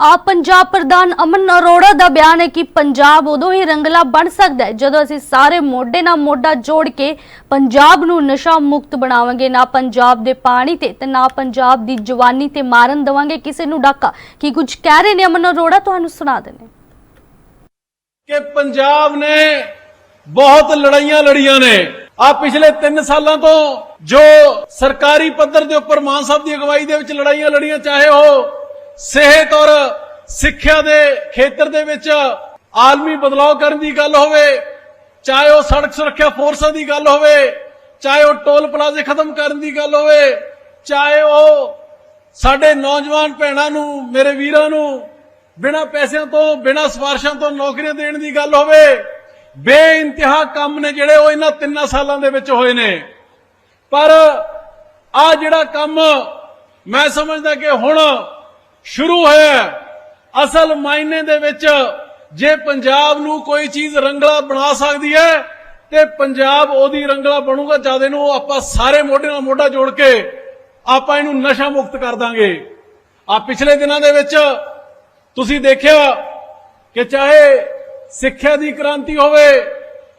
ਆ ਪੰਜਾਬ ਪ੍ਰਧਾਨ ਅਮਨ ਅਰੋੜਾ ਦਾ ਬਿਆਨ ਹੈ ਕਿ ਪੰਜਾਬ ਉਦੋਂ ਹੀ ਰੰਗਲਾ ਬਣ ਸਕਦਾ ਹੈ ਜਦੋਂ ਅਸੀਂ ਸਾਰੇ ਮੋਢੇ ਨਾਲ ਮੋਢਾ ਜੋੜ ਕੇ ਪੰਜਾਬ ਨੂੰ ਨਸ਼ਾ ਮੁਕਤ ਬਣਾਵਾਂਗੇ, ਨਾ ਪੰਜਾਬ ਦੇ ਪਾਣੀ ਤੇ ਤੇ ਨਾ ਪੰਜਾਬ ਦੀ ਜਵਾਨੀ ਤੇ ਮਾਰਨ ਦੇਵਾਂਗੇ ਕਿਸੇ ਨੂੰ ਡਾਕਾ। ਕੀ ਕੁਝ ਕਹਿ ਰਹੇ ਨੇ ਅਮਨ ਅਰੋੜਾ? ਤੁਹਾਨੂੰ ਸੁਣਾ ਦਿੰਦੇ ਕਿ ਪੰਜਾਬ ਨੇ ਬਹੁਤ ਲੜਾਈਆਂ ਲੜੀਆਂ ਨੇ। ਆ ਪਿਛਲੇ 3 ਸਾਲਾਂ ਤੋਂ ਜੋ ਸਰਕਾਰੀ ਪੱਧਰ ਦੇ ਉੱਪਰ ਮਾਨ ਸਾਹਿਬ ਦੀ ਅਗਵਾਈ ਦੇ ਵਿੱਚ ਲੜਾਈਆਂ ਲੜੀਆਂ, ਚਾਹੇ ਉਹ ਸਿਹਤ ਔਰ ਸਿੱਖਿਆ ਦੇ ਖੇਤਰ ਦੇ ਵਿੱਚ ਆਲਮੀ ਬਦਲਾਅ ਕਰਨ ਦੀ ਗੱਲ ਹੋਵੇ, ਚਾਹੇ ਉਹ ਸੜਕ ਸੁਰੱਖਿਆ ਫੋਰਸਾਂ ਦੀ ਗੱਲ ਹੋਵੇ, ਚਾਹੇ ਉਹ ਟੋਲ ਪਲਾਜ਼ੇ ਖਤਮ ਕਰਨ ਦੀ ਗੱਲ ਹੋਵੇ, ਚਾਹੇ ਉਹ ਸਾਡੇ ਨੌਜਵਾਨ ਭੈਣਾਂ ਨੂੰ, ਮੇਰੇ ਵੀਰਾਂ ਨੂੰ ਬਿਨਾਂ ਪੈਸਿਆਂ ਤੋਂ, ਬਿਨਾਂ ਸਿਫਾਰਸ਼ਾਂ ਤੋਂ ਨੌਕਰੀਆਂ ਦੇਣ ਦੀ ਗੱਲ ਹੋਵੇ, ਬੇਇੰਤਹਾ ਕੰਮ ਨੇ ਜਿਹੜੇ ਉਹ ਇਹਨਾਂ ਤਿੰਨਾਂ ਸਾਲਾਂ ਦੇ ਵਿੱਚ ਹੋਏ ਨੇ। ਪਰ ਆ ਜਿਹੜਾ ਕੰਮ ਮੈਂ ਸਮਝਦਾ ਕਿ ਹੁਣ ਸ਼ੁਰੂ ਹੋਇਆ ਹੈ। ਅਸਲ ਮਾਇਨੇ ਦੇ ਵਿੱਚ ਜੇ ਪੰਜਾਬ ਨੂੰ ਕੋਈ ਚੀਜ਼ ਰੰਗਲਾ ਬਣਾ ਸਕਦੀ ਹੈ, ਤੇ ਪੰਜਾਬ ਉਹਦੀ ਰੰਗਲਾ ਬਣੂਗਾ ਜਦ ਇਹਨੂੰ ਆਪਾਂ ਸਾਰੇ ਮੋਢੇ ਨਾਲ ਮੋਢਾ ਜੋੜ ਕੇ ਆਪਾਂ ਇਹਨੂੰ ਨਸ਼ਾ ਮੁਕਤ ਕਰ ਦਾਂਗੇ ਆ ਪਿਛਲੇ ਦਿਨਾਂ ਦੇ ਵਿੱਚ ਤੁਸੀਂ ਦੇਖਿਆ ਕਿ ਚਾਹੇ ਸਿੱਖਿਆ ਦੀ ਕ੍ਰਾਂਤੀ ਹੋਵੇ,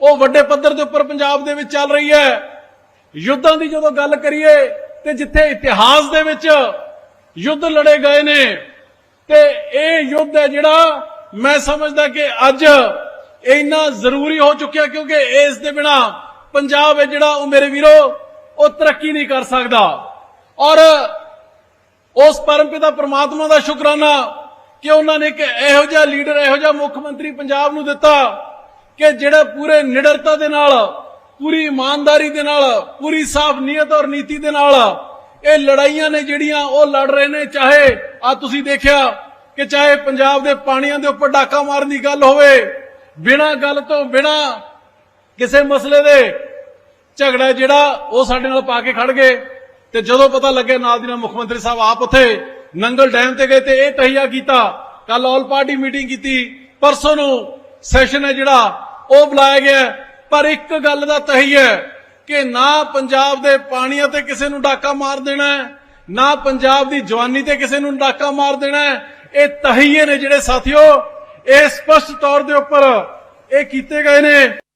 ਉਹ ਵੱਡੇ ਪੱਧਰ ਦੇ ਉੱਪਰ ਪੰਜਾਬ ਦੇ ਵਿੱਚ ਚੱਲ ਰਹੀ ਹੈ ਯੁੱਧਾਂ ਦੀ ਜਦੋਂ ਗੱਲ ਕਰੀਏ, ਤੇ ਜਿੱਥੇ ਇਤਿਹਾਸ ਦੇ ਵਿੱਚ ਯੁੱਧ ਲੜੇ ਗਏ ਨੇ ਤੇ ਇਹ ਯੁੱਧ ਹੈ ਜਿਹੜਾ ਮੈਂ ਸਮਝਦਾ ਕਿ ਅੱਜ ਇੰਨਾ ਜ਼ਰੂਰੀ ਹੋ ਚੁੱਕਿਆ ਕਿਉਂਕਿ ਇਸ ਦੇ ਬਿਨਾ ਪੰਜਾਬ ਹੈ ਜਿਹੜਾ ਉਹ ਮੇਰੇ ਵੀਰੋ, ਉਹ ਤਰੱਕੀ ਨਹੀਂ ਕਰ ਸਕਦਾ। ਔਰ ਉਸ ਪਰਮਪਿਤਾ ਪ੍ਰਮਾਤਮਾ ਦਾ ਸ਼ੁਕਰਾਨਾ ਕਿ ਉਹਨਾਂ ਨੇ ਇੱਕ ਇਹੋ ਜਿਹਾ ਲੀਡਰ, ਇਹੋ ਜਿਹਾ ਮੁੱਖ ਮੰਤਰੀ ਪੰਜਾਬ ਨੂੰ ਦਿੱਤਾ ਕਿ ਜਿਹੜਾ ਪੂਰੇ ਨਿਡਰਤਾ ਦੇ ਨਾਲ, ਪੂਰੀ ਇਮਾਨਦਾਰੀ ਦੇ ਨਾਲ, ਪੂਰੀ ਸਾਫ਼ ਨੀਅਤ ਔਰ ਨੀਤੀ ਦੇ ਨਾਲ ਇਹ ਲੜਾਈਆਂ ਨੇ ਜਿਹੜੀਆਂ ਉਹ ਲੜ ਰਹੇ ਨੇ, ਚਾਹੇ ਆ ਤੁਸੀਂ ਦੇਖਿਆ ਕਿ ਚਾਹੇ ਪੰਜਾਬ ਦੇ ਪਾਣੀਆਂ ਦੇ ਉੱਪਰ ਡਾਕਾ ਮਾਰਨ ਦੀ ਗੱਲ ਹੋਵੇ, ਬਿਨਾਂ ਗੱਲ ਤੋਂ ਬਿਨਾਂ ਕਿਸੇ ਮਸਲੇ ਦੇ ਝਗੜਾ ਜਿਹੜਾ ਉਹ ਸਾਡੇ ਨਾਲ ਪਾ ਕੇ ਖੜ ਗਏ। ਤੇ ਜਦੋਂ ਪਤਾ ਲੱਗਿਆ ਨਾਲ ਦੀ ਨਾਲ ਮੁੱਖ ਮੰਤਰੀ ਸਾਹਿਬ ਆਪ ਉੱਥੇ ਨੰਗਲ ਡੈਮ ਤੇ ਗਏ ਤੇ ਇਹ ਤਹੀਆ ਕੀਤਾ। ਕੱਲ ਆਲ ਪਾਰਟੀ ਮੀਟਿੰਗ ਕੀਤੀ। ਪਰਸੋਂ ਨੂੰ ਸੈਸ਼ਨ ਹੈ ਜਿਹੜਾ, ਉਹ ਬੁਲਾਇਆ ਗਿਆ। ਪਰ ਇੱਕ ਗੱਲ ਦਾ ਤਹੀਆ ਹੈ ਕਿ ਨਾ ਪੰਜਾਬ ਦੇ ਪਾਣੀਆਂ ਤੇ ਕਿਸੇ ਨੂੰ ਡਾਕਾ ਮਾਰ ਦੇਣਾ ਹੈ, ਨਾ ਪੰਜਾਬ ਦੀ ਜਵਾਨੀ ਤੇ ਕਿਸੇ ਨੂੰ ਡਾਕਾ ਮਾਰ ਦੇਣਾ ਹੈ। ਇਹ ਤਹੀਏ ਨੇ ਜਿਹੜੇ ਸਾਥੀਓ ਇਹ ਸਪਸ਼ਟ ਤੌਰ ਦੇ ਉੱਪਰ ਇਹ ਕੀਤੇ ਗਏ ਨੇ